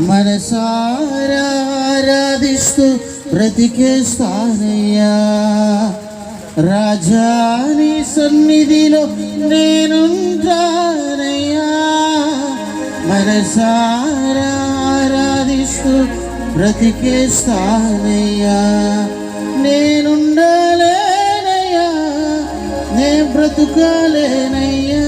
మనసారాధిస్తూ బ్రతికేస్తానయ్యా రాజాని సన్నిధిలో నేనుంటానయ్యా. మనసారాధిస్తూ బ్రతికేస్తానయ్యా నేనుండలేనయ్యా. నే బ్రతుకాలేనయ్యా.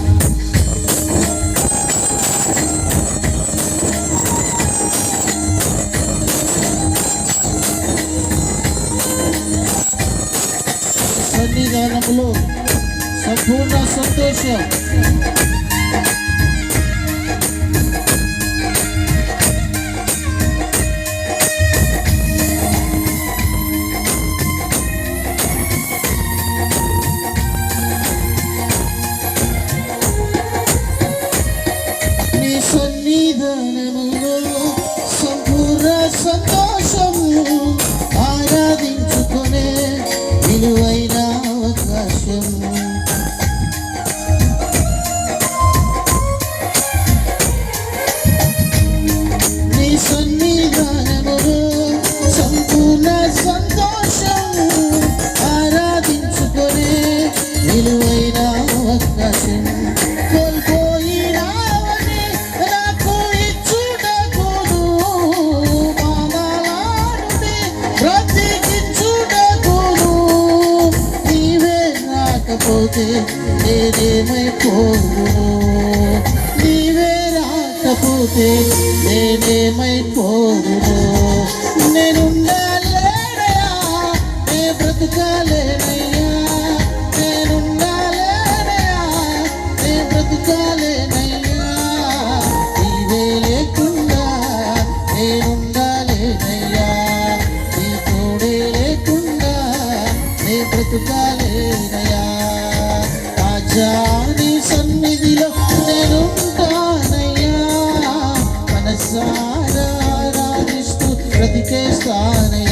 సంపూర్ణ సంతోషం సన్నిధానములో సంపూర్ణ సంతోషము ఆరాధించుకునే విలువై రాకపోతే నేనేమైపోదును నీవే రాకపోతే నేనేమైపోదును నేనుండాలేనయ్యా വലതിക്ക് സ്ഥാനേ